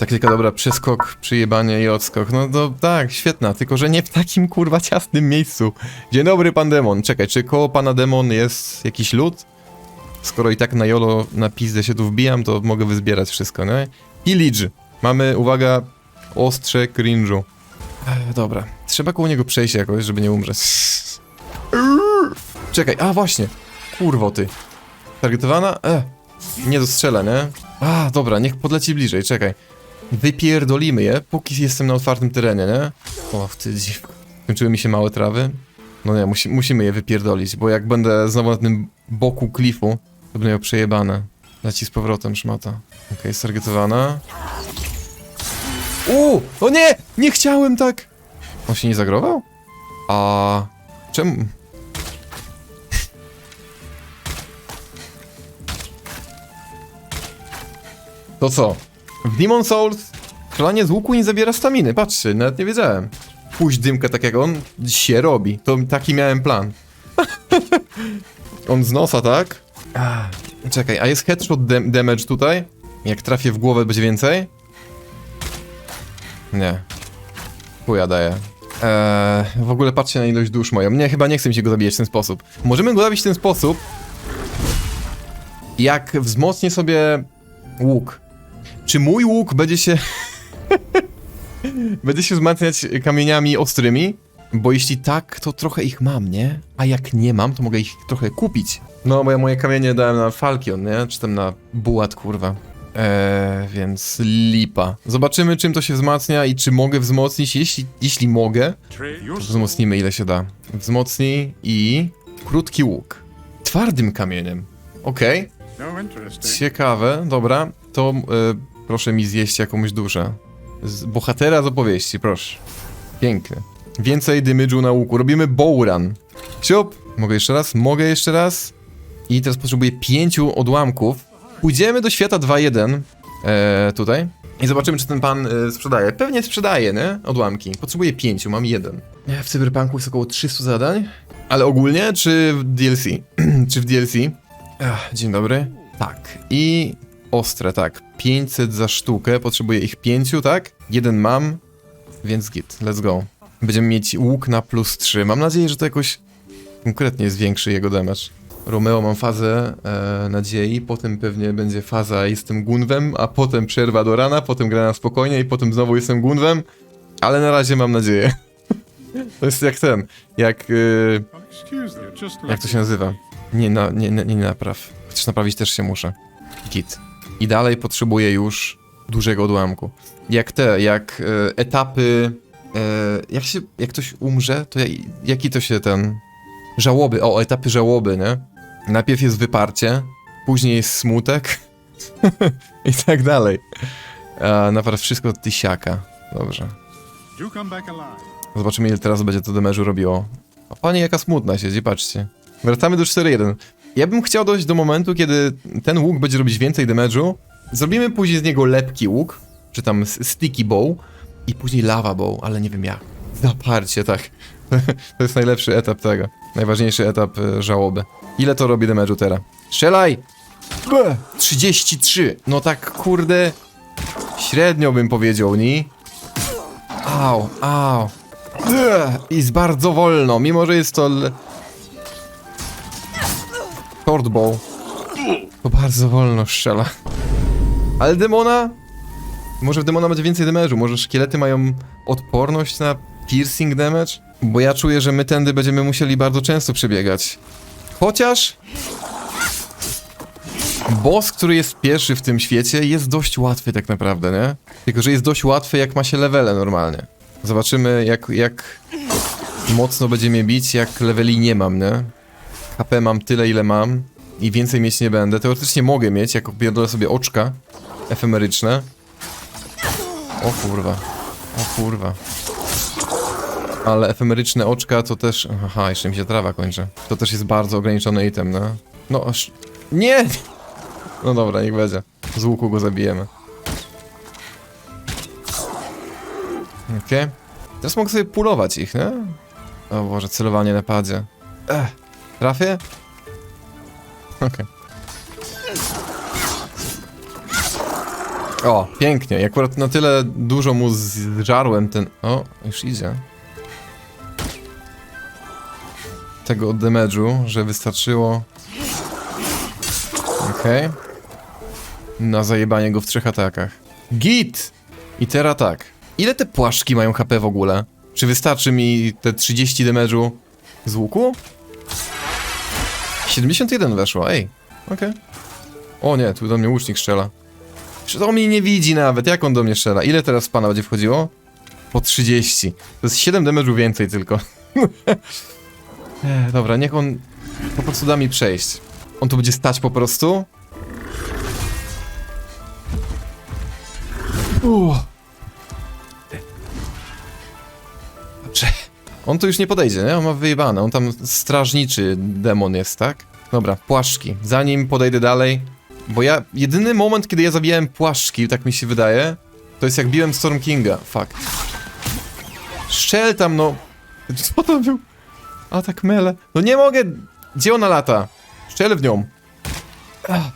Taktyka dobra, przeskok, przyjebanie i odskok. No to tak, świetna, tylko że nie w takim kurwa ciasnym miejscu. Dzień dobry, pan demon. Czekaj, czy koło pana demon jest jakiś lód? Skoro i tak na jolo na pizdę się tu wbijam, to mogę wyzbierać wszystko, nie? Pillage. Mamy, uwaga, ostrze cringe'u. Ech, dobra, trzeba koło niego przejść jakoś, żeby nie umrzeć. Czekaj, a właśnie. Kurwo ty. Targetowana? E, nie dostrzela, nie? A, dobra, niech podleci bliżej, czekaj. Wypierdolimy je, póki jestem na otwartym terenie, nie? O, ty dziw. Kończyły mi się małe trawy. No nie, musi, musimy je wypierdolić, bo jak będę znowu na tym boku klifu, to będę miał przejebane. Leci z powrotem szmata. Okej, okay, stargetowana. Uuu! O nie! Nie chciałem tak! On się nie zagrował? A... Czemu? To co? W Demon Souls klanie z łuku nie zabiera staminy, patrzcie, nawet nie wiedziałem. Puść dymkę tak jak on się robi, to taki miałem plan. on z nosa, tak? Czekaj, a jest headshot dam damage tutaj? Jak trafię w głowę będzie więcej? Nie. Chuja daje. Eee, w ogóle patrzcie na ilość dusz moją. Nie, chyba nie chcę mi się go zabijać w ten sposób. Możemy go zabić w ten sposób, jak wzmocnię sobie łuk. Czy mój łuk będzie się... będzie się wzmacniać kamieniami ostrymi? Bo jeśli tak, to trochę ich mam, nie? A jak nie mam, to mogę ich trochę kupić. No, bo ja moje kamienie dałem na Falkion, nie? Czy tam na Bułat, kurwa. Eee, więc lipa. Zobaczymy, czym to się wzmacnia i czy mogę wzmocnić. Jeśli, jeśli mogę, to wzmocnimy ile się da. Wzmocnij i... Krótki łuk. Twardym kamieniem. Okej. No interesting. Ciekawe, dobra. To e, proszę mi zjeść jakąś duszę. Z bohatera z opowieści, proszę. Piękny. Więcej dymydżu na łuku. Robimy bowrun. Siup. Mogę jeszcze raz? Mogę jeszcze raz. I teraz potrzebuję pięciu odłamków. Pójdziemy do świata 2.1. E, tutaj. I zobaczymy, czy ten pan e, sprzedaje. Pewnie sprzedaje, nie? Odłamki. Potrzebuję pięciu, mam jeden. W Cyberpunku jest około 300 zadań. Ale ogólnie, czy w DLC? czy w DLC? Ach, dzień dobry. Tak. I ostre, tak. 500 za sztukę, potrzebuję ich pięciu, tak? Jeden mam, więc git, let's go. Będziemy mieć łuk na plus 3. Mam nadzieję, że to jakoś konkretnie zwiększy jego damage. Romeo mam fazę e, nadziei, potem pewnie będzie faza jestem Gunwem, a potem przerwa do rana, potem gra na spokojnie i potem znowu jestem Gunwem, ale na razie mam nadzieję. to jest jak ten, jak... y, just jak to się nazywa? Nie, na, nie, nie, nie napraw. Chociaż naprawić też się muszę. Git. I dalej potrzebuję już dużego odłamku. Jak te, jak e, etapy. E, jak się. Jak ktoś umrze, to ja, jaki to się ten. Żałoby. O, etapy żałoby, nie? Najpierw jest wyparcie, później jest smutek i tak dalej. A naprawdę wszystko tysiaka. Dobrze. Zobaczymy, ile teraz będzie to demerzu robiło. A pani jaka smutna siedzi, patrzcie. Wracamy do 4.1. Ja bym chciał dojść do momentu, kiedy ten łuk będzie robić więcej damage'u. Zrobimy później z niego lepki łuk, czy tam sticky bow i później lava bow, ale nie wiem jak. Zaparcie, tak. to jest najlepszy etap tego. Najważniejszy etap e, żałoby. Ile to robi damage'u teraz? Strzelaj! Bę! 33! No tak, kurde... Średnio bym powiedział, ni? Au, au. Ugh, Jest bardzo wolno, mimo że jest to. Shortbow. To bardzo wolno strzela. Ale demona. Może w demona będzie więcej damage'u, może szkielety mają odporność na piercing damage? Bo ja czuję, że my tędy będziemy musieli bardzo często przebiegać. Chociaż. Boss, który jest pierwszy w tym świecie, jest dość łatwy tak naprawdę, nie? Tylko, że jest dość łatwy, jak ma się levele normalnie. Zobaczymy, jak, jak mocno będzie mnie bić, jak leveli nie mam, nie? HP mam tyle, ile mam i więcej mieć nie będę. Teoretycznie mogę mieć, jak opierdolę sobie oczka efemeryczne. O kurwa. O kurwa. Ale efemeryczne oczka to też... Aha, jeszcze mi się trawa kończy. To też jest bardzo ograniczony item, no. No, aż... Nie! No dobra, niech będzie. Z łuku go zabijemy. Okej. Teraz mogę sobie pulować ich, nie? O Boże, celowanie na padzie. Ech, trafię? Okej. O, pięknie. I akurat na tyle dużo mu zżarłem ten... O, już idzie. Tego damage'u, że wystarczyło... Okej. Na zajebanie go w trzech atakach. Git! I teraz tak. Ile te płaszczki mają HP w ogóle? Czy wystarczy mi te 30 damage'u z łuku? 71 weszło, ej. Okej. O nie, tu do mnie łucznik strzela. Czy on mnie nie widzi nawet, jak on do mnie strzela? Ile teraz pana będzie wchodziło? Po 30. To jest 7 damage'u więcej tylko. Dobra, niech on po prostu da mi przejść. On tu będzie stać po prostu. Uff. On tu już nie podejdzie, nie? On ma wyjebane. On tam strażniczy demon jest, tak? Dobra, płaszczki. Zanim podejdę dalej, bo ja... Jedyny moment, kiedy ja zabijałem płaszczki, tak mi się wydaje, to jest jak biłem Storm Kinga. Fuck. Strzel tam, no... Co to był? Atak mele. No nie mogę... Gdzie ona lata? Strzel w nią. Ah,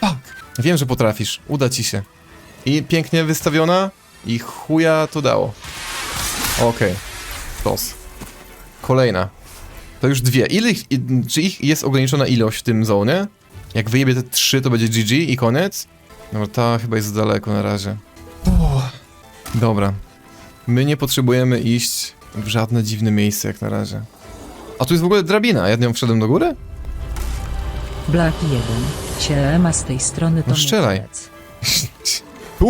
fuck. Wiem, że potrafisz. Uda ci się. I pięknie wystawiona. I chuja to dało. Okej. Tos. Kolejna. To już dwie. Ile ich, i- czy ich jest ograniczona ilość w tym zonie? Jak wyjebie te trzy, to będzie GG i koniec? No ta chyba jest za daleko na razie. Uff. Dobra. My nie potrzebujemy iść w żadne dziwne miejsce jak na razie. A tu jest w ogóle drabina, ja nią wszedłem do góry? Black 1. Cielema z tej strony to No strzelaj.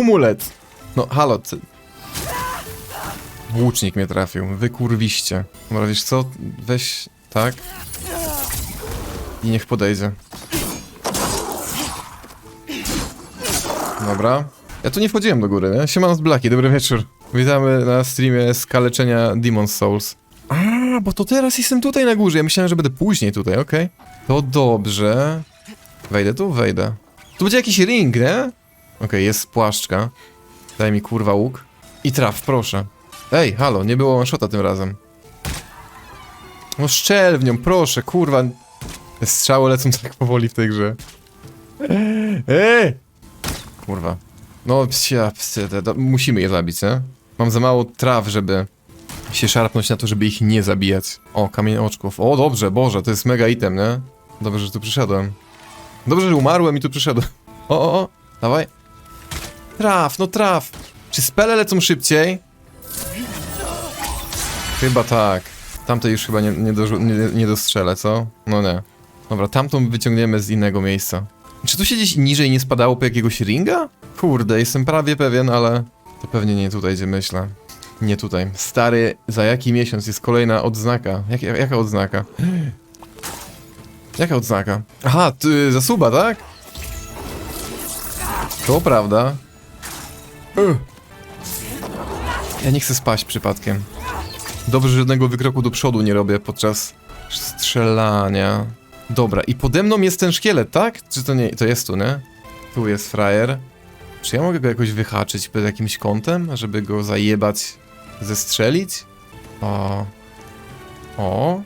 No, halo, ty... Łucznik mnie trafił, wy kurwiście. Dobra, wiesz co? Weź, tak. I niech podejdzie. Dobra. Ja tu nie wchodziłem do góry, nie? Siemano z Blaki, dobry wieczór. Witamy na streamie skaleczenia Demon's Souls. A, bo to teraz jestem tutaj na górze. Ja myślałem, że będę później tutaj, okej. To dobrze. Wejdę tu? Wejdę. Tu będzie jakiś ring, nie? Okej, jest płaszczka. Daj mi kurwa łuk. I traf, proszę. Ej, halo, nie było one-shota tym razem. No szczel w nią, proszę, kurwa. Te strzały lecą tak powoli w tej grze. Ej! Kurwa. No, psia, to musimy je zabić, nie? Mam za mało traw, żeby się szarpnąć na to, żeby ich nie zabijać. O, kamień oczków. O, dobrze, Boże, to jest mega item, nie? Dobrze, że tu przyszedłem. Dobrze, że umarłem i tu przyszedłem. O, o, o, dawaj. Traf, no traf. Czy spele lecą szybciej? Chyba tak. Tamte już chyba nie, nie, dorzu- nie, nie dostrzelę, co? No nie. Dobra, tamtą wyciągniemy z innego miejsca. Czy tu się gdzieś niżej nie spadało po jakiegoś ringa? Kurde, jestem prawie pewien, ale to pewnie nie tutaj, gdzie myślę. Nie tutaj. Stary, za jaki miesiąc jest kolejna odznaka? Jak, jaka odznaka? Jaka odznaka? Aha, ty, zasuba, tak? To prawda. Ugh. Ja nie chcę spaść przypadkiem. Dobrze, że żadnego wykroku do przodu nie robię podczas strzelania. Dobra, i pode mną jest ten szkielet, tak? Czy to nie? To jest tu, nie? Tu jest frajer. Czy ja mogę go jakoś wyhaczyć pod jakimś kątem, żeby go zajebać, zestrzelić? O. O.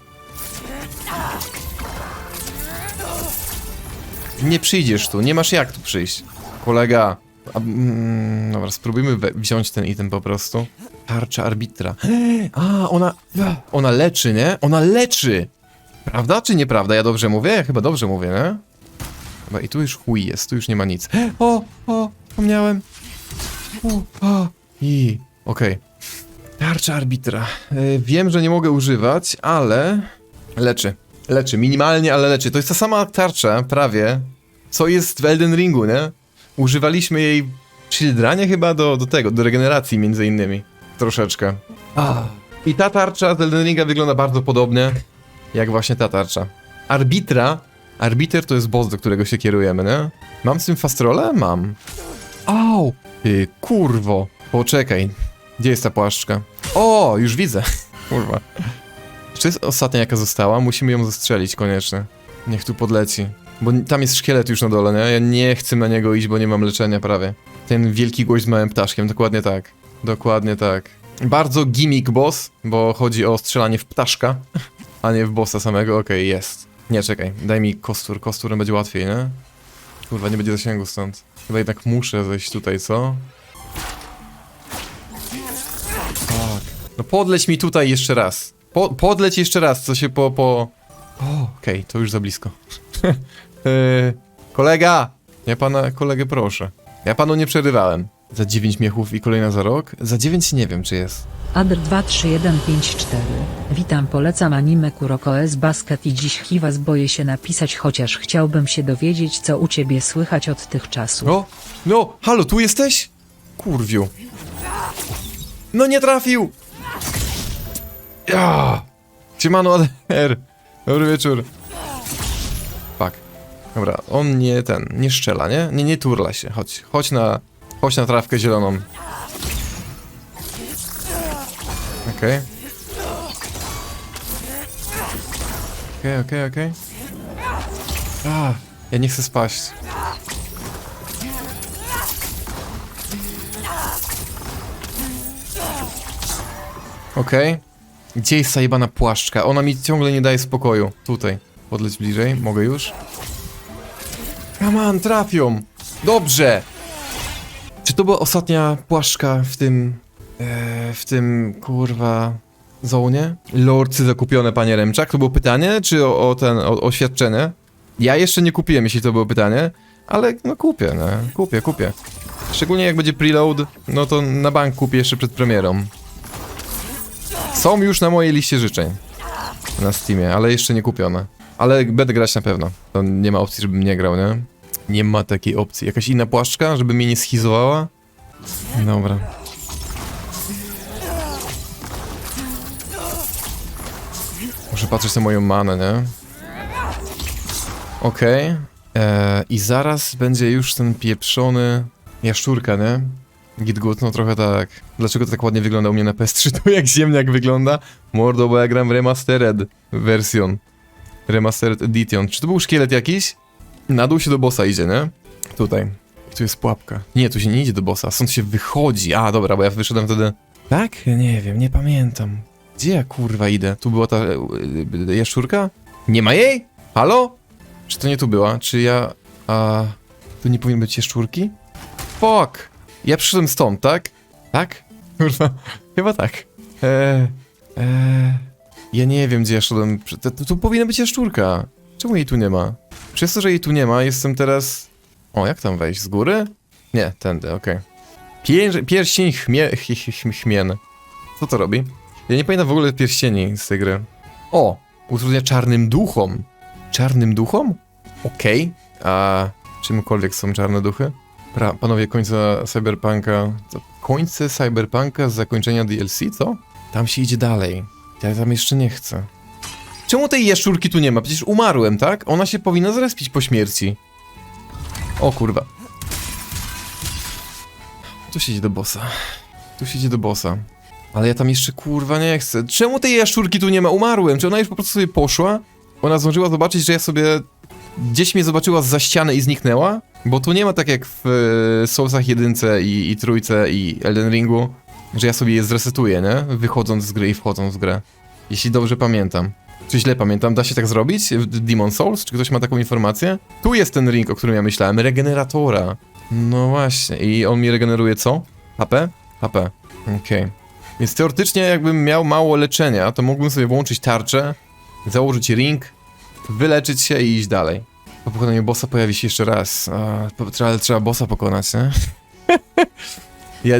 Nie przyjdziesz tu, nie masz jak tu przyjść. Kolega. A, mm, dobra, spróbujmy wziąć ten item po prostu. Tarcza arbitra. A, ona. Ona leczy, nie? Ona leczy! Prawda czy nieprawda? Ja dobrze mówię? Ja chyba dobrze mówię, nie? Chyba i tu już chuj jest, tu już nie ma nic. O, o, wspomniałem. O, o. I, okej. Tarcza arbitra. Y, wiem, że nie mogę używać, ale leczy. Leczy, minimalnie, ale leczy. To jest ta sama tarcza, prawie, co jest w Elden Ringu, nie? Używaliśmy jej Childranie chyba do, do tego, do regeneracji między innymi. Troszeczkę. I ta tarcza z Elden Ringa wygląda bardzo podobnie, jak właśnie ta tarcza. Arbitra, arbiter to jest boss, do którego się kierujemy, nie? Mam z tym fastrolę? Mam. Au! Ty, kurwo. Poczekaj. Gdzie jest ta płaszczka? O, już widzę. Kurwa. Czy jest ostatnia jaka została? Musimy ją zastrzelić koniecznie. Niech tu podleci. Bo tam jest szkielet już na dole, nie? Ja nie chcę na niego iść, bo nie mam leczenia prawie. Ten wielki gość z małym ptaszkiem, dokładnie tak. Dokładnie tak. Bardzo gimmick boss, bo chodzi o strzelanie w ptaszka, a nie w bossa samego. Okej, jest. Nie, czekaj, daj mi kostur, kosturem będzie łatwiej, nie? Kurwa, nie będzie zasięgu stąd. Chyba jednak muszę zejść tutaj, co? Tak. No podleć mi tutaj jeszcze raz. Po, podleć jeszcze raz, co się po... po... O, okej, to już za blisko. Eee, kolega! Ja pana kolegę proszę. Ja panu nie przerywałem. Za 9 miechów i kolejna za rok? Za 9 nie wiem, czy jest. Adr 23154. Witam, polecam anime Kuroko S Basket i dziś Hiwas boję się napisać, chociaż chciałbym się dowiedzieć, co u ciebie słychać od tych czasów. O! No! Halo, tu jesteś? Kurwiu. No nie trafił! Ja! Siemano, ADR. Dobry wieczór. Fuck. Dobra, on nie ten, nie szczela, nie? Nie, nie turla się. Chodź, chodź na, chodź na trawkę zieloną. Okej. Okej, okej, okej. A, ja nie chcę spaść. Okej. Gdzie jest ta płaszczka? Ona mi ciągle nie daje spokoju. Tutaj. Podleć bliżej. Mogę już? Come on, trafią! Dobrze! Czy to była ostatnia płaszczka w tym... E, w tym, kurwa... Zonie? Lorcy zakupione, panie Remczak? To było pytanie, czy o, o ten, o, oświadczenie? Ja jeszcze nie kupiłem, jeśli to było pytanie, ale no kupię, no. Kupię, kupię. Szczególnie jak będzie preload, no to na bank kupię jeszcze przed premierą. Są już na mojej liście życzeń. Na Steamie, ale jeszcze nie kupione. Ale będę grać na pewno. To nie ma opcji, żebym nie grał, nie? Nie ma takiej opcji. Jakaś inna płaszczka, żeby mnie nie schizowała? Dobra. Muszę patrzeć na moją manę, nie? Okej. Eee, I zaraz będzie już ten pieprzony jaszczurka, nie? Gitgut, no trochę tak. Dlaczego to tak ładnie wygląda u mnie na PS3? To jak ziemniak wygląda? Mordo, bo ja gram remastered version. Remastered edition. Czy to był szkielet jakiś? Na dół się do bossa idzie, nie? Tutaj. I tu jest pułapka. Nie, tu się nie idzie do bossa, stąd się wychodzi. A, dobra, bo ja wyszedłem wtedy... Tak? Ja nie wiem, nie pamiętam. Gdzie ja kurwa idę? Tu była ta e, jaszczurka? Nie ma jej? Halo? Czy to nie tu była? Czy ja... A... Tu nie powinny być jaszczurki? Fuck! Ja przyszedłem stąd, tak? Tak? Kurwa, chyba tak. Eee, eee, ja nie wiem, gdzie ja szedłem. Tu, tu powinna być jaszczurka. Czemu jej tu nie ma? Przez to, że jej tu nie ma, jestem teraz... O, jak tam wejść? Z góry? Nie, tędy, okej. Pier pierścień chmie ch ch ch chmien. Co to robi? Ja nie pamiętam w ogóle pierścieni z tej gry. O! Utrudnia czarnym duchom. Czarnym duchom? Okej. A czymkolwiek są czarne duchy? Pra, panowie, końca Cyberpunka. Co? Końce Cyberpunka z zakończenia DLC, co? Tam się idzie dalej. Ja tam jeszcze nie chcę. Czemu tej jaszczurki tu nie ma? Przecież umarłem, tak? Ona się powinna zrespić po śmierci. O kurwa. Tu się idzie do bossa. Tu się idzie do bossa. Ale ja tam jeszcze kurwa nie chcę. Czemu tej jaszczurki tu nie ma? Umarłem. Czy ona już po prostu sobie poszła? Ona zdążyła zobaczyć, że ja sobie gdzieś mnie zobaczyła za ściany i zniknęła? Bo tu nie ma tak jak w e, Soulsach jedynce i, i trójce i Elden Ringu, że ja sobie je zresetuję, nie? Wychodząc z gry i wchodząc w grę. Jeśli dobrze pamiętam. Czy źle pamiętam? Da się tak zrobić w Demon Souls? Czy ktoś ma taką informację? Tu jest ten ring, o którym ja myślałem. Regeneratora. No właśnie. I on mi regeneruje co? HP? HP. Okej. Więc teoretycznie jakbym miał mało leczenia, to mógłbym sobie włączyć tarczę, założyć ring, wyleczyć się i iść dalej. Po pokonaniu bossa pojawi się jeszcze raz. A, po- trzeba, bossa pokonać, nie? ja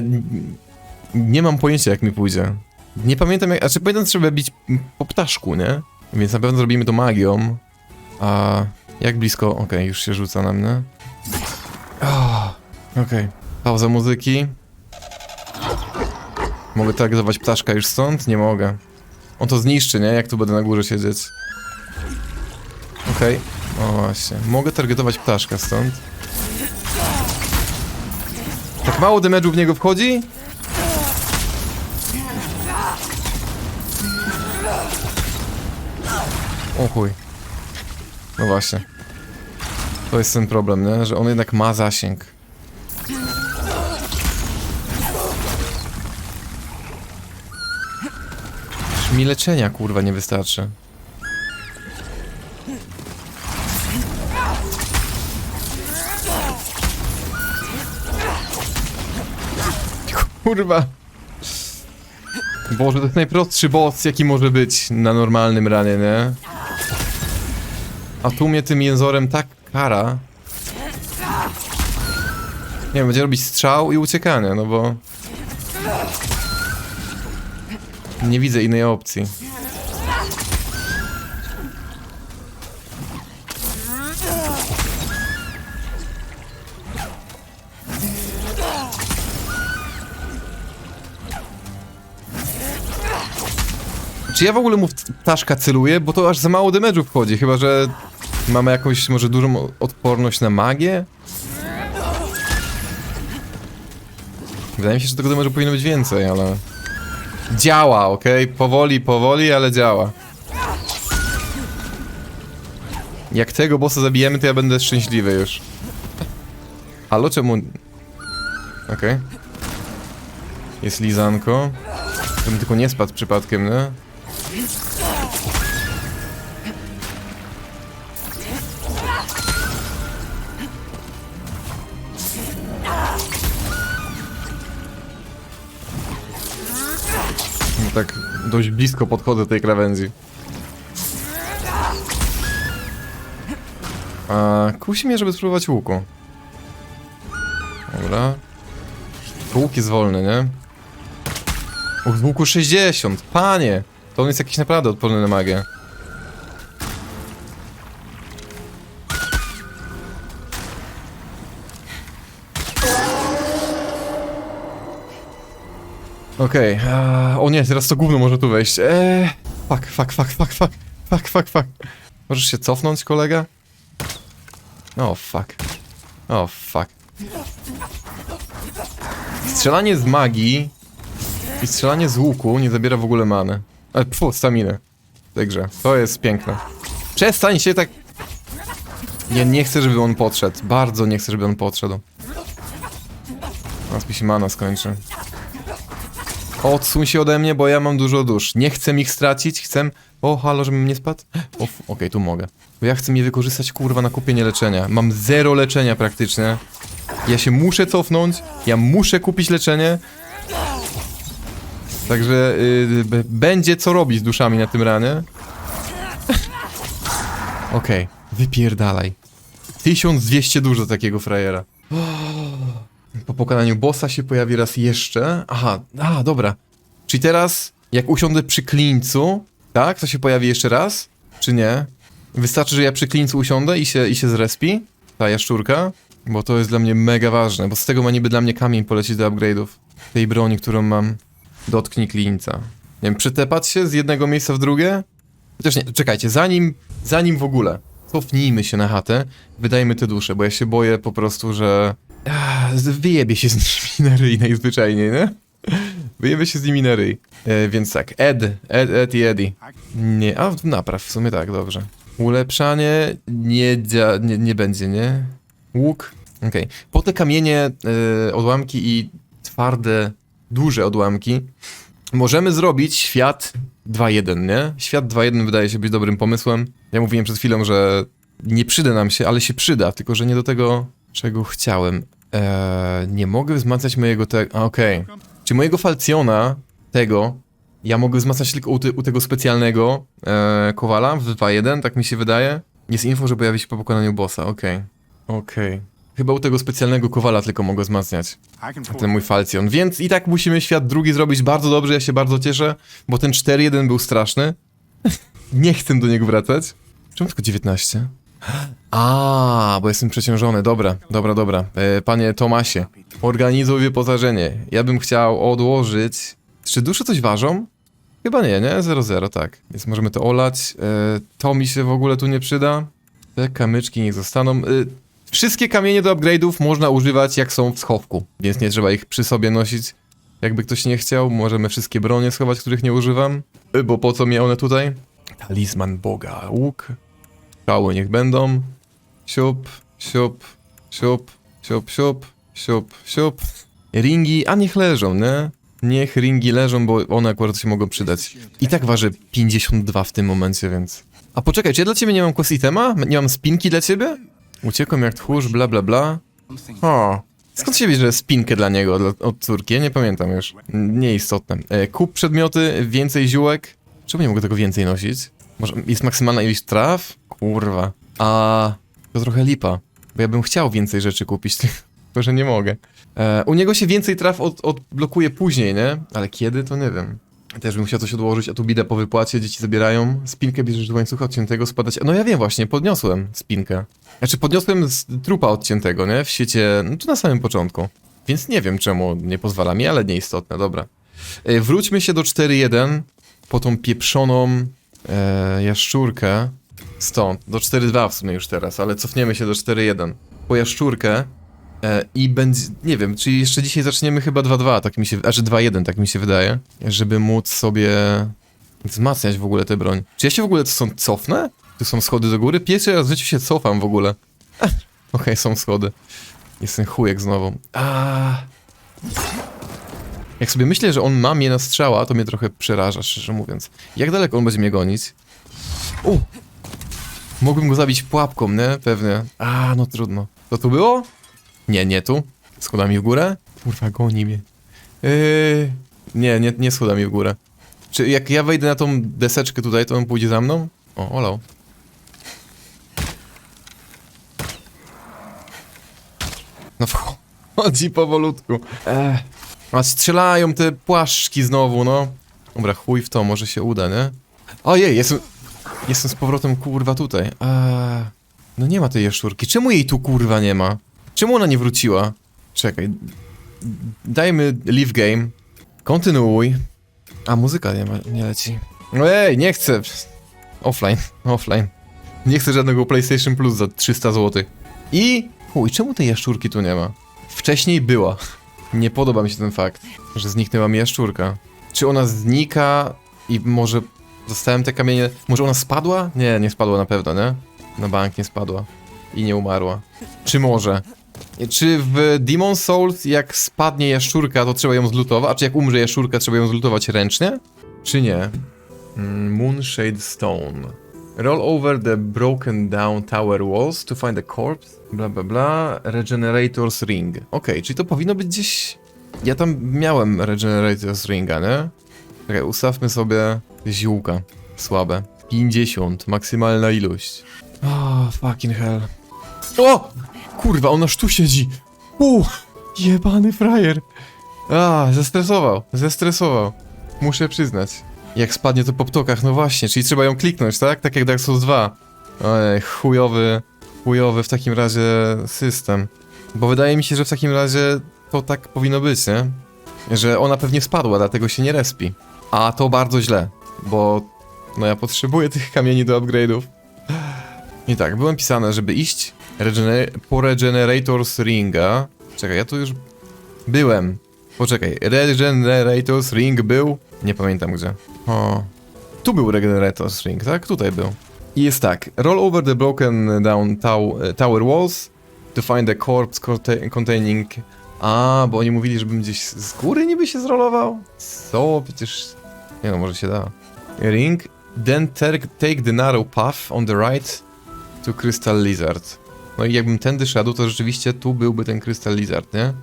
nie mam pojęcia, jak mi pójdzie. Nie pamiętam, jak. Znaczy, pamiętam, trzeba bić po ptaszku, nie? Więc na pewno zrobimy to magią. A jak blisko? Okej, już się rzuca na mnie. Oh, Okej. Pauza muzyki. Mogę targetować ptaszka już stąd? Nie mogę. On to zniszczy, nie? Jak tu będę na górze siedzieć. Okej. O właśnie. Mogę targetować ptaszka stąd. Tak mało damage'u w niego wchodzi? O chuj. No właśnie. To jest ten problem, nie? Że on jednak ma zasięg. Już mi leczenia, kurwa, nie wystarczy. Kurwa. Boże, to jest najprostszy boss, jaki może być na normalnym ranie, nie? A tu mnie tym jęzorem tak kara. Nie wiem, będzie robić strzał i uciekanie, no bo... Nie widzę innej opcji. Ja w ogóle mu w ptaszka celuję? Bo to aż za mało damage'u wchodzi, chyba że mamy jakąś może dużą odporność na magię? Wydaje mi się, że tego damage'u powinno być więcej, ale... Działa, okej? Powoli, powoli, ale działa. Jak tego bossa zabijemy, to ja będę szczęśliwy już. Halo, czemu... Okej. Jest lizanko. Żebym tylko nie spadł przypadkiem, nie? No tak dość blisko podchodzę tej krawędzi. A kusi mnie, żeby spróbować łuku. Dobra. Łuk jest wolny, nie? Łuku 60, panie! To on jest jakiś naprawdę odporny na magię. Okej, okay. o nie, teraz to gówno może tu wejść. Eee, fuck, fuck, fuck, fuck, fuck, fuck, fuck, fuck. Możesz się cofnąć, kolega? O, fuck. O, fuck. Strzelanie z magii i strzelanie z łuku nie zabiera w ogóle many. Ale pfu, staminy. W tej grze. To jest piękne. Przestań się tak... Nie, nie chcę, żeby on podszedł. Bardzo nie chcę, żeby on podszedł. Teraz mi się mana skończy. Odsuń się ode mnie, bo ja mam dużo dusz. Nie chcę ich stracić, chcę... O, halo, żebym nie spadł? Okej, tu mogę. Bo ja chcę je wykorzystać, kurwa, na kupienie leczenia. Mam zero leczenia praktycznie. Ja się muszę cofnąć, ja muszę kupić leczenie. Także y, będzie co robić z duszami na tym ranie. Okej, wypierdalaj. 1200 dusz do takiego frajera. Po pokonaniu bossa się pojawi raz jeszcze. Aha, a, dobra. Czyli teraz, jak usiądę przy klińcu, tak, to się pojawi jeszcze raz? Czy nie? Wystarczy, że ja przy klińcu usiądę i się, i się zrespi? Ta jaszczurka? Bo to jest dla mnie mega ważne, bo z tego ma niby dla mnie kamień polecieć do upgrade'ów. Tej broni, którą mam. Dotknij klińca. Nie wiem, przetepać się z jednego miejsca w drugie? Chociaż nie, czekajcie, zanim, zanim w ogóle cofnijmy się na chatę, wydajmy te dusze, bo ja się boję po prostu, że Ah, Wyjebie się z nimi na ryj najzwyczajniej, nie? Wyjebie się z nimi na ryj. E, więc tak, Ed, Ed, Ed i Eddie. Nie, a napraw, w sumie tak, dobrze. Ulepszanie nie, nie, nie będzie, nie? Łuk, okej. Po te kamienie, e, odłamki i twarde, duże odłamki możemy zrobić świat 2.1, nie? Świat 2.1 wydaje się być dobrym pomysłem. Ja mówiłem przed chwilą, że nie przyda nam się, ale się przyda, tylko że nie do tego, czego chciałem. Eee, nie mogę wzmacniać mojego te... a, Okej. Czy mojego falcjona, tego, ja mogę wzmacniać tylko u, u tego specjalnego eee, kowala w 2.1, tak mi się wydaje. Jest info, że pojawi się po pokonaniu bossa, okej. Okej. Chyba u tego specjalnego kowala tylko mogę wzmacniać ten mój falcjon. Więc i tak musimy świat drugi zrobić bardzo dobrze, ja się bardzo cieszę, bo ten 4-1 był straszny. Nie chcę do niego wracać. Czemu tylko 19? A, bo jestem przeciążony. Dobra, dobra, dobra. E, panie Tomasie, organizuj wyposażenie. Ja bym chciał odłożyć... Czy dusze coś ważą? Chyba nie, nie? 0-0, tak. Więc możemy to olać. E, to mi się w ogóle tu nie przyda. Te kamyczki niech zostaną. E, wszystkie kamienie do upgrade'ów można używać jak są w schowku, więc nie trzeba ich przy sobie nosić. Jakby ktoś nie chciał, możemy wszystkie bronie schować, których nie używam. E, Bo po co mi one tutaj? Talizman Boga, łuk. Strzały niech będą. Siup, siup, siup, siup, siup, siup, siup. Ringi, a niech leżą, nie? Niech ringi leżą, bo one akurat się mogą przydać. I tak waży 52 w tym momencie, więc... A poczekaj, czy ja dla ciebie nie mam quest itema? Nie mam spinki dla ciebie? Uciekłem jak tchórz, bla bla bla. O, Skąd się bierze spinkę dla niego, dla, od córki? Ja nie pamiętam już. Nieistotne. E, kup przedmioty, więcej ziółek. Czemu nie mogę tego więcej nosić? Może jest maksymalna ilość traw? Kurwa. A to trochę lipa. Bo ja bym chciał więcej rzeczy kupić, tylko że nie mogę. E, u niego się więcej traw od, odblokuje później, nie? Ale kiedy, to nie wiem. Też bym chciał coś odłożyć, a tu bida po wypłacie, dzieci zabierają. Spinkę bierzesz do łańcucha odciętego, spadać. No ja wiem właśnie, podniosłem spinkę. Znaczy podniosłem z trupa odciętego, nie? W świecie, no tu na samym początku. Więc nie wiem czemu nie pozwala mi, ale nieistotne, dobra. E, wróćmy się do 4.1 po tą pieprzoną e, jaszczurkę stąd. Do 4.2 w sumie już teraz, ale cofniemy się do 4.1. Po jaszczurkę e, i będzie, nie wiem, czyli jeszcze dzisiaj zaczniemy chyba 2.2, tak mi się, znaczy 2.1, tak mi się wydaje, żeby móc sobie wzmacniać w ogóle tę broń. Czy ja się w ogóle stąd cofnę? Tu są schody do góry? Pierwszy raz w życiu się cofam w ogóle. Okej, są schody. Jestem chujek znowu. A. Jak sobie myślę, że on ma mnie na strzała, to mnie trochę przeraża, szczerze mówiąc. Jak daleko on będzie mnie gonić? U! Mógłbym go zabić pułapką, nie? Pewnie. A, no trudno. To tu było? Nie, nie tu. Schodami w górę? Kurwa, goni mnie. Yy... Nie, nie, nie schodami w górę. Czy jak ja wejdę na tą deseczkę tutaj, to on pójdzie za mną? O, olał. No wchodzi powolutku. Ech. A strzelają te płaszczki znowu, no. Dobra, chuj w to, może się uda, nie? Ojej, jestem... Jestem z powrotem, kurwa, tutaj. Eee, no nie ma tej jaszczurki. Czemu jej tu, kurwa, nie ma? Czemu ona nie wróciła? Czekaj. Dajmy leave game. Kontynuuj. A, muzyka nie, ma, nie leci. Ej, nie chcę. Offline, offline. Nie chcę żadnego PlayStation Plus za 300 zł. I... Chuj, czemu tej jaszczurki tu nie ma? Wcześniej była. Nie podoba mi się ten fakt, że zniknęła mi jaszczurka. Czy ona znika i może zostałem te kamienie... Może ona spadła? Nie, nie spadła na pewno, nie? Na bank nie spadła. I nie umarła. Czy może? Czy w Demon Souls jak spadnie jaszczurka, to trzeba ją zlutować? A czy jak umrze jaszczurka, trzeba ją zlutować ręcznie? Czy nie? Mm, Moonshade Stone. Roll over the broken down tower walls to find a corpse. Bla bla bla. Regenerators ring. Okej, czyli to powinno być gdzieś. Ja tam miałem Regenerators ringa, nie? Czekaj, ustawmy sobie ziółka. Słabe. 50, maksymalna ilość. Oh, fucking hell. O! Kurwa, on aż tu siedzi. U, jebany frajer. A, zestresował, zestresował. Muszę przyznać. Jak spadnie to po ptokach, no właśnie, czyli trzeba ją kliknąć, tak? Tak jak Dark Souls 2. Ojej, chujowy, chujowy w takim razie system. Bo wydaje mi się, że w takim razie to tak powinno być, nie? Że ona pewnie spadła, dlatego się nie respi. A to bardzo źle, bo no ja potrzebuję tych kamieni do upgrade'ów. I tak, byłem pisane, żeby iść regener po Regenerators Ringa. Czekaj, ja tu już byłem. Poczekaj, Regenerators Ring był? Nie pamiętam gdzie. O. Tu był Regenerators Ring, tak? Tutaj był. I jest tak. Roll over the broken down tow tower walls to find a corpse conta- containing... A, bo oni mówili, żebym gdzieś z góry niby się zrolował? Co? Przecież... Nie no, może się da. Ring. Then take the narrow path on the right to Crystal Lizard. No i jakbym tędy szedł, to rzeczywiście tu byłby ten Crystal Lizard, nie?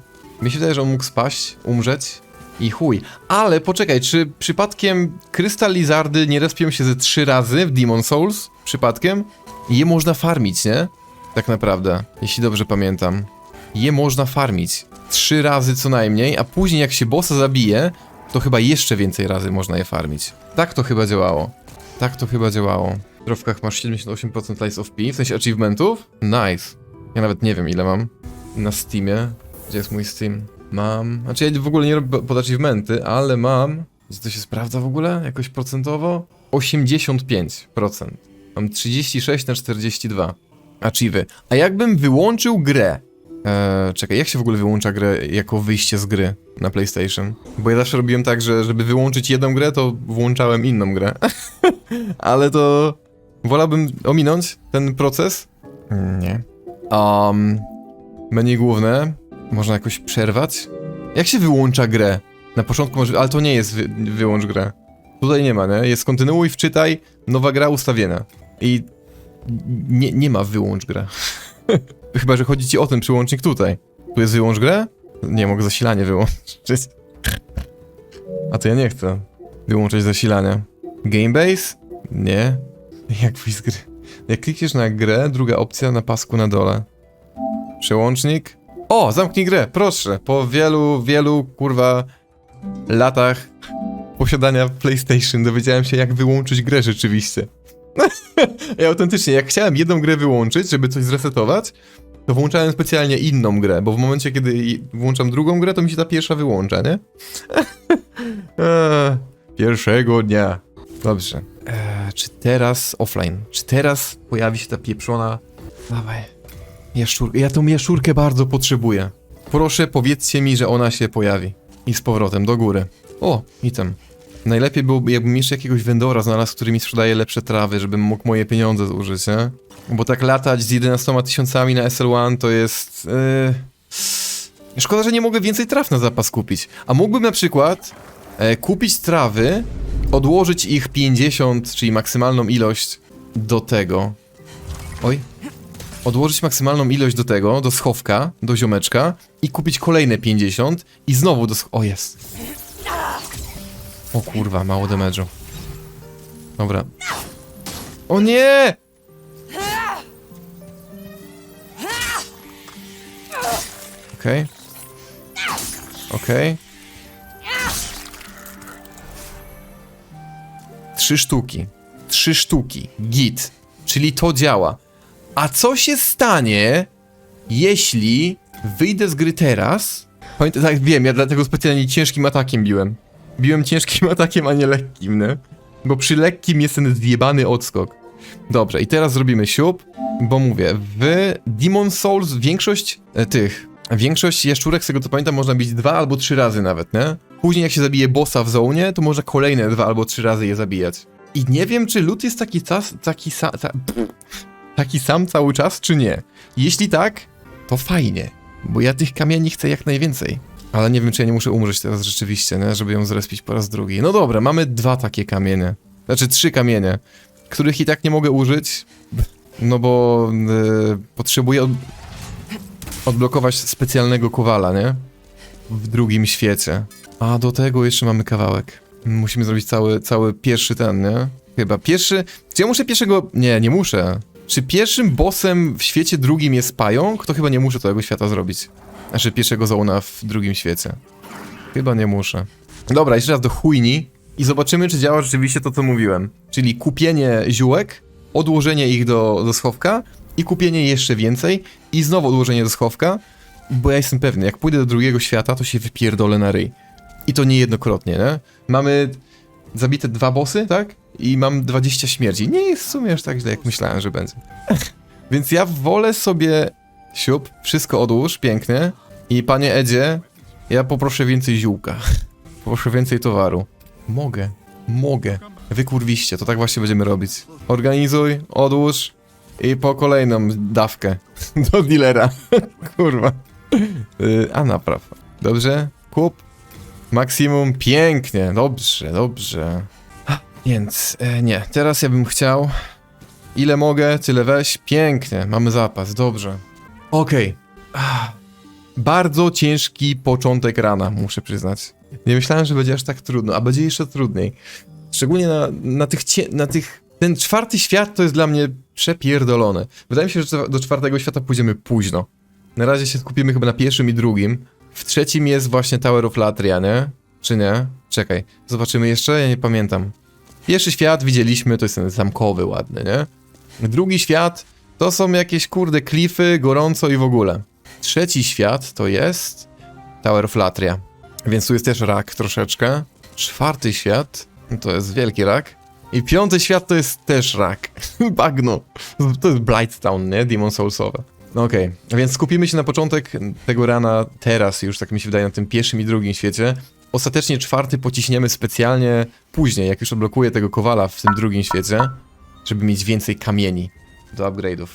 Mi się wydaje, że on mógł spaść, umrzeć i chuj. Ale poczekaj, czy przypadkiem Crystal Lizardy nie respią się ze trzy razy w Demon Souls? Przypadkiem? Je można farmić, nie? Tak naprawdę, jeśli dobrze pamiętam. Je można farmić. Trzy razy co najmniej, a później jak się bossa zabije, to chyba jeszcze więcej razy można je farmić. Tak to chyba działało. Tak to chyba działało. W trofkach masz 78% Lies of P, w sensie achievementów? Nice. Ja nawet nie wiem ile mam na Steamie. Gdzie jest mój Steam? Mam... Znaczy ja w ogóle nie robię pod achievementy, ale mam... Gdzie to się sprawdza w ogóle? Jakoś procentowo? 85%. Mam 36 na 42. Achievy. A jakbym wyłączył grę? Eee, czekaj, jak się w ogóle wyłącza grę jako wyjście z gry na PlayStation? Bo ja zawsze robiłem tak, że żeby wyłączyć jedną grę, to włączałem inną grę. Ale to... Wolałbym ominąć ten proces? Nie. Um, menu główne. Można jakoś przerwać? Jak się wyłącza grę? Na początku może... Ale to nie jest wy, wyłącz grę. Tutaj nie ma, nie? Jest kontynuuj, wczytaj, nowa gra, ustawienia. I... Nie, nie ma wyłącz grę. Chyba, że chodzi ci o ten przyłącznik tutaj. Tu jest wyłącz grę? Nie, mogę zasilanie wyłączyć. A to ja nie chcę wyłączyć zasilania. Gamebase? Nie. Jak wyjść z gry? Jak klikniesz na grę, druga opcja na pasku na dole. Przełącznik. O, zamknij grę, proszę. Po wielu, wielu, kurwa, latach posiadania PlayStation dowiedziałem się, jak wyłączyć grę rzeczywiście. ja autentycznie, jak chciałem jedną grę wyłączyć, żeby coś zresetować, to włączałem specjalnie inną grę, bo w momencie, kiedy włączam drugą grę, to mi się ta pierwsza wyłącza, nie? Eee, Pierwszego dnia. Dobrze. Eee, czy teraz offline? Czy teraz pojawi się ta pieprzona... Dawaj. Jaszczurka. Ja tą jaszczurkę bardzo potrzebuję. Proszę, powiedzcie mi, że ona się pojawi. I z powrotem, do góry. O, item. Najlepiej byłoby, jakbym jeszcze jakiegoś vendora znalazł, który mi sprzedaje lepsze trawy, żebym mógł moje pieniądze zużyć, nie? Bo tak latać z 11 tysiącami na SL1 to jest... Yy... Szkoda, że nie mogę więcej traw na zapas kupić. A mógłbym na przykład e, kupić trawy, odłożyć ich 50, czyli maksymalną ilość do tego. Oj. Odłożyć maksymalną ilość do tego, do schowka, do ziomeczka i kupić kolejne 50 i znowu do. O, jest. O kurwa, mało damage'u. Dobra. O nie! Okej. Okej. Trzy sztuki. Trzy sztuki. Git. Czyli to działa. A co się stanie, jeśli wyjdę z gry teraz? Pamiętam, tak wiem, ja dlatego specjalnie ciężkim atakiem biłem. Biłem ciężkim atakiem, a nie lekkim, nie? Bo przy lekkim jest ten zjebany odskok. Dobrze, i teraz zrobimy siup, bo mówię, w Demon Souls większość e, tych, większość jaszczurek, z tego co pamiętam, można bić dwa albo trzy razy nawet, nie? Później jak się zabije bossa w zonie, to można kolejne dwa albo trzy razy je zabijać. I nie wiem, czy lód jest taki, cas, taki, sa, ta, taki sam cały czas, czy nie. Jeśli tak, to fajnie, bo ja tych kamieni chcę jak najwięcej. Ale nie wiem, czy ja nie muszę umrzeć teraz rzeczywiście, nie? żeby ją zrespić po raz drugi. No dobra, mamy dwa takie kamienie. Znaczy trzy kamienie, których i tak nie mogę użyć, no bo y, potrzebuję od, odblokować specjalnego kowala, nie? W drugim świecie. A do tego jeszcze mamy kawałek. Musimy zrobić cały, cały pierwszy ten, nie? Chyba pierwszy... Czy ja muszę pierwszego... Nie, nie muszę. Czy pierwszym bossem w świecie drugim jest pająk? To chyba nie muszę tego świata zrobić. Znaczy pierwszego zona w drugim świecie. Chyba nie muszę. Dobra, jeszcze raz do chujni i zobaczymy, czy działa rzeczywiście to, co mówiłem. Czyli kupienie ziółek, odłożenie ich do, do schowka i kupienie jeszcze więcej i znowu odłożenie do schowka, bo ja jestem pewny, jak pójdę do drugiego świata, to się wypierdolę na ryj. I to niejednokrotnie, nie? Mamy zabite dwa bossy, tak? I mam 20 śmierci. Nie jest w sumie aż tak źle, jak myślałem, że będzie. Więc ja wolę sobie siup, wszystko odłóż, pięknie. I panie Edzie, ja poproszę więcej ziółka. Poproszę więcej towaru. Mogę, mogę. Wy kurwiście, to tak właśnie będziemy robić. Organizuj, odłóż i po kolejną dawkę do dealera. Kurwa. Y, a naprawa. Dobrze? Kup. Maksimum. Pięknie. Dobrze, dobrze. Więc e, nie, teraz ja bym chciał. Ile mogę, tyle weź. Pięknie, mamy zapas, dobrze. Okej. Ah, Bardzo ciężki początek rana, muszę przyznać. Nie myślałem, że będzie aż tak trudno, a będzie jeszcze trudniej. Szczególnie na, na tych, cie, na tych... Ten czwarty świat to jest dla mnie przepierdolone. Wydaje mi się, że do czwartego świata pójdziemy późno. Na razie się skupimy chyba na pierwszym i drugim. W trzecim jest właśnie Tower of Latria, nie? Czy nie? Czekaj, zobaczymy jeszcze? Ja nie pamiętam. Pierwszy świat widzieliśmy, to jest ten zamkowy ładny, nie? Drugi świat to są jakieś kurde klify, gorąco i w ogóle. Trzeci świat to jest Tower of Latria. Więc tu jest też rak troszeczkę. Czwarty świat to jest wielki rak. I piąty świat to jest też rak. Bagno. To jest Blighttown, nie? Demon Soulsowe. No Okej, więc skupimy się na początek tego rana teraz już, tak mi się wydaje, na tym pierwszym i drugim świecie. Ostatecznie czwarty pociśniemy specjalnie później, jak już odblokuję tego kowala w tym drugim świecie, żeby mieć więcej kamieni do upgrade'ów.